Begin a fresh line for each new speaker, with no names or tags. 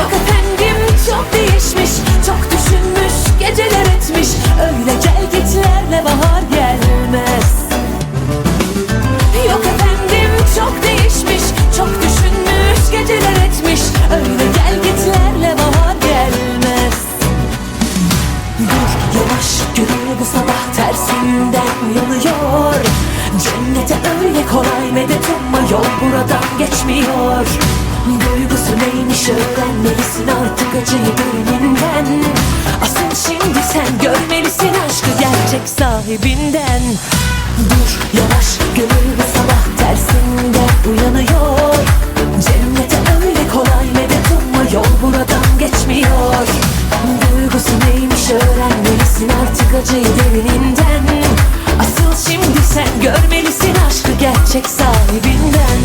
Yok efendim çok değişmiş. Çok düşünmüş geceler etmiş. Öyle gel gitlerle bahar gelmez. Yok efendim çok değişmiş. Çok düşünmüş geceler etmiş. Öyle gel gitlerle bahar gelmez. Dur yavaş gönül bu sabah tersinden uyanıyor Cennete öyle kolay medet umma yol buradan geçmiyor. Duygusu neymiş öğrenmelisin artık acıyı gönlünden Asıl şimdi sen görmelisin aşkı gerçek sahibinden. Dur yavaş gönül bu sabah tersinden uyanıyor. Cennete öyle kolay medet umma yol buradan geçmiyor. Duygusu neymiş öğrenmelisin artık acıyı derininden. Asıl şimdi sen görmelisin aşkı gerçek sahibinden